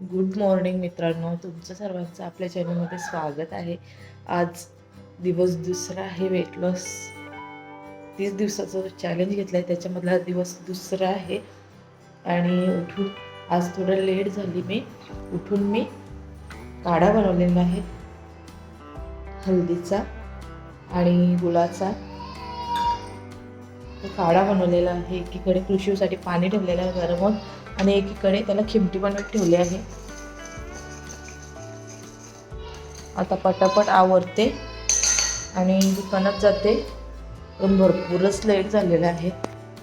Good morning मित्रांनो. तुमचं सर्वांचं आपल्या चॅनलमध्ये स्वागत आहे. आज दिवस दुसरा आहे वेट लॉस तीस दिवसाचं चॅलेंज घेतलं आहे त्याच्यामधला दिवस दुसरा आहे. आणि उठून आज थोडं लेट झाली मी. उठून मी काढा बनवलेला आहे. हल्दीचा आणि गुळाचा. काढा बनवलेला आहे. एकीकडे कृषीसाठी पाणी ठेवलेलं आहे गरम आणि एकीकडे त्याला खिमटी बनवत ठेवली आहे. आता पटापट आवरते आणि दुकानात जाते. पण भरपूरच लेट झालेला आहे.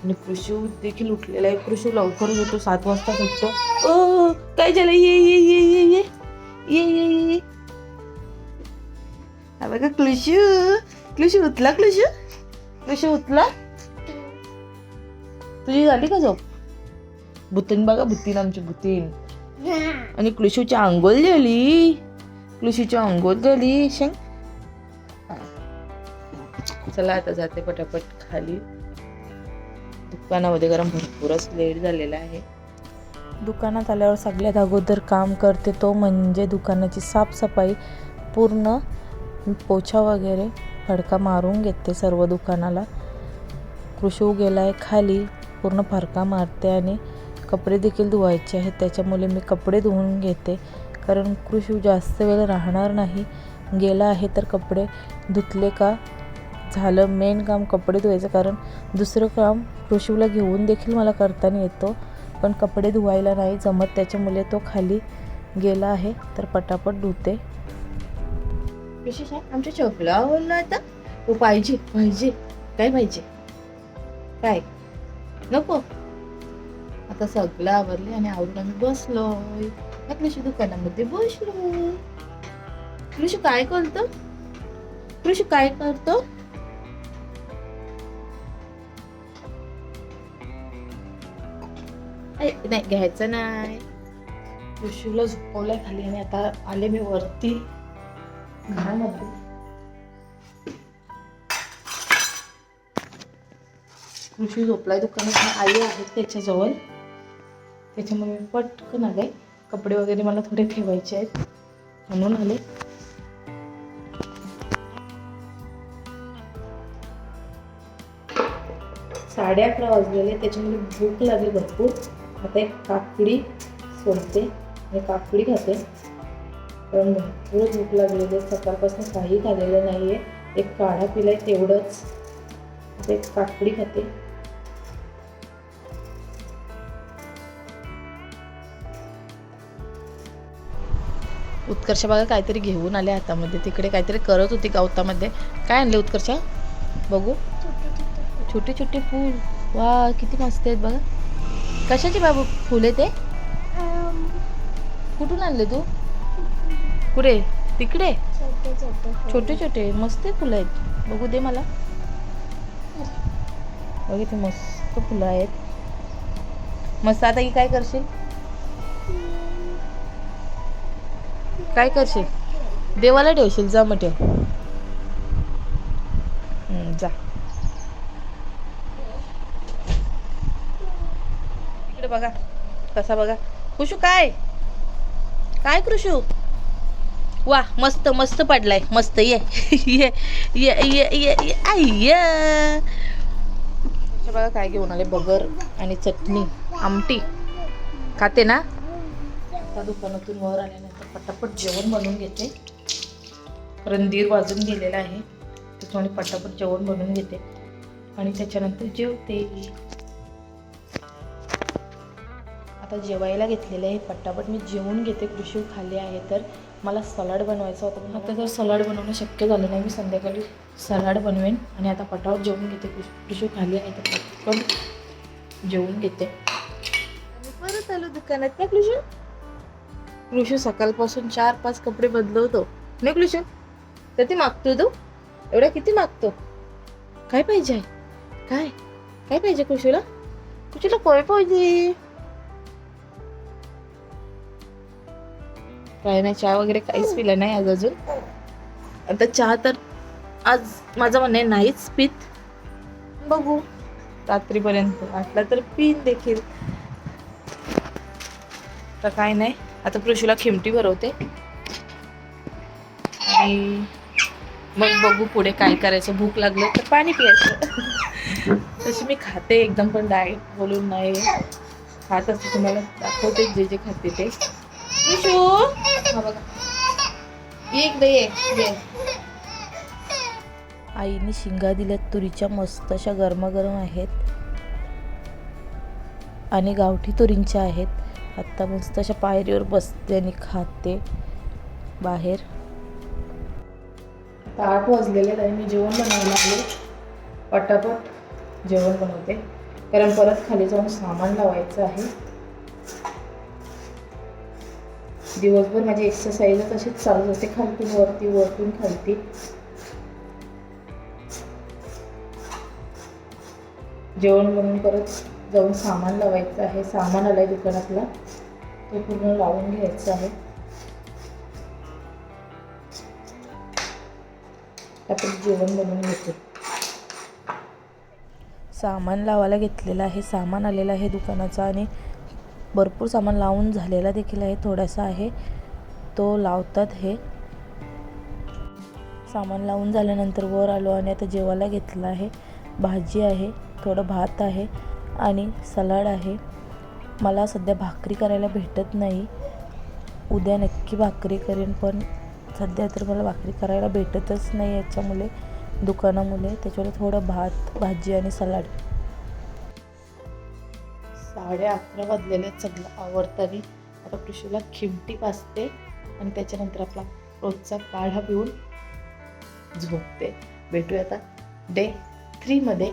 आणि कृषी देखील उठलेला आहे. कृषी लवकरच उठतो. सात वाजता उठतो. ओ काय झालं? ये ये ये ये ये. ये ये ये बघा क्लुशू क्लुशू उठला क्लुशू क्लुशू उठला? तुझी झाली का झोप? बुतीन बघा बुतीन आमची बुतीन. आणि क्लुशूची आंघोळ झाली क्लुशूची आंघोळ झाली शेंग. चला आता जाते पटापट खाली. दुकानामध्ये गरम भरपूरच लेट झालेला आहे. दुकानात आल्यावर सगळ्यात अगोदर काम करते तो म्हणजे दुकानाची साफसफाई पूर्ण पोछा वगैरे फडका मारून घेते सर्व दुकानाला. कृषू गेला आहे खाली. पूर्ण फरका मारते आणि कपडे देखील धुवायचे आहेत. त्याच्यामुळे मी कपडे धुवून घेते. कारण कृषी जास्त वेळ राहणार नाही. गेला आहे तर कपडे धुतले का झालं मेन काम कपडे धुवायचं. कारण दुसरं काम कृषीला घेऊन देखील मला करताना येतो. पण कपडे धुवायला नाही जमत. त्याच्यामुळे तो खाली गेला आहे तर पटापट धुते. विशेष आमच्या चपला आवडला आता पाहिजे पाहिजे काय पाहिजे? काय? नको. आता सगळं आवरले आणि आवरून आम्ही बसलो कृषी दुकानामध्ये बसलो. कृषी काय करतो? कृषी काय करतो? नाही घ्यायचं नाही. कृषीला झोपवलंय खाली आणि आता आले मी वरती. घरामध्ये. कृषी झोपलाय दुकानात. आई आहे त्याच्याजवळ. त्याच्यामुळे मी पटकन आले. कपडे वगैरे मला थोडे ठेवायचे आहेत. म्हणून आले. साडे अकरा वाजलेले. त्याच्यामुळे भूक लागली भरपूर. आता एक काकडी सोडते. आणि काकडी खाते. कारण भरपूर भूक लागलेली आहे. सकाळपासून काही खाल्लेलं नाही आहे एक काढा पिलाय तेवढंच. एक काकडी खाते. उत्कर्ष बघा काहीतरी घेऊन आले हातामध्ये. तिकडे काहीतरी करत होती गवतामध्ये. काय आणले उत्कर्ष? बघू. छोटे छोटे फूल. वा किती मस्त आहेत बघा. कशाचे बाबू? फुल ते? कुठून आणले तू? कुठे? तिकडे? छोटे छोटे मस्त फुलं आहेत. बघू दे मला. बघ इथे मस्त फुलं आहेत. मस्त. आता ही काय करशील? काय करशील? देवाला ठेवशील जा मग ठेव. हम्म, जा. इकडे बघा कसा बघा. खुशू काय? काय कृषू वा मस्त मस्त पडलाय. मस्त ये. ये ये ये ये बघा काय घेऊन आले बगर आणि चटणी आमटी. खाते ना? आता दुकानातून वर आल्यानंतर पटापट जेवण बनवून घेते. कारण वाजून गेलेला आहे. त्याच्यामुळे पटापट जेवण बनवून घेते. आणि त्याच्यानंतर जेवते. आता जेवायला घेतलेलं आहे. पटापट मी जेवून घेते. कृषी खाली आहे तर. मला सलाड बनवायचा होता. पण आता जर सलाड बनवणं शक्य झालं नाही मी संध्याकाळी सलाड बनवेन. आणि आता पटापट जेवून घेते. कृषी खाली आहे तर पटकन जेवून घेते. परत आलो दुकानात. ना कृषी? कृषी सकाळपासून चार पाच कपडे बदलवतो. नाही कृषू किती मागतो तू? एवढ्या किती मागतो? काय पाहिजे आहे? काय? काय पाहिजे कृषीला कृषीला काय पाहिजे? काय नाही चहा वगैरे काहीच पिलं नाही आज अजून. आता चहा तर आज माझं म्हणणं आहे नाहीच पित. बघू. रात्रीपर्यंत. वाटलं तर पिन देखील. तर काय नाही. आता कृषीला खिमटी भरवते. आणि मग बघू पुढे काय करायचं. भूक लागलं तर पाणी प्यायचं. तशी मी खाते एकदम पण डाएट बोलून नाही. खात असते तुम्हाला दाखवते जे जे खाते ते. विशू! हा बघा. एक दे ये आईने शिंगा दिल्यात तुरीच्या मस्त अशा गरमागरम आहेत. आणि गावठी तुरींच्या आहेत. आत्ता मस्त अशा पायरीवर बसते आणि खाते बाहेर. आता आठ वाजलेले आहे मी जेवण बनवायला लागले पटापट जेवण बनवते. कारण परत खाली जाऊन सामान लावायचं आहे. दिवसभर माझी एक्सरसाइज तशीच चालू असते. खालतून वरती वरतून खालती. जेवण बनवून परत जाऊन सामान लावायचं आहे. सामान आलंय दुकानातला. ते पूर्ण लावून घ्यायचं आहे. आपण जेवण बनवून घेतो. सामान लावायला घेतलेलं आहे सामान आलेलं आहे दुकानाचं आणि भरपूर सामान लावून झालेला देखील आहे थोडासा आहे. तो लावतात हे. सामान लावून झाल्यानंतर वर आलो आणि आता जेवायला घेतलं आहे. भाजी आहे थोडं भात आहे आणि सलाड आहे. मला सध्या भाकरी करायला भेटत नाही. उद्या नक्की भाकरी करेन पण सध्या तर मला भाकरी करायला भेटतच नाही याच्यामुळे दुकानामुळे. त्याच्यामुळे थोडं भात भाजी आणि सलाड. साडे अकरा वाजलेले आहेत सगळं आवडतानी आता कृषीला खिमटी पाजते आणि त्याच्यानंतर आपला रोजचा काढा पिऊन झोपते. भेटूया आता डे थ्रीमध्ये.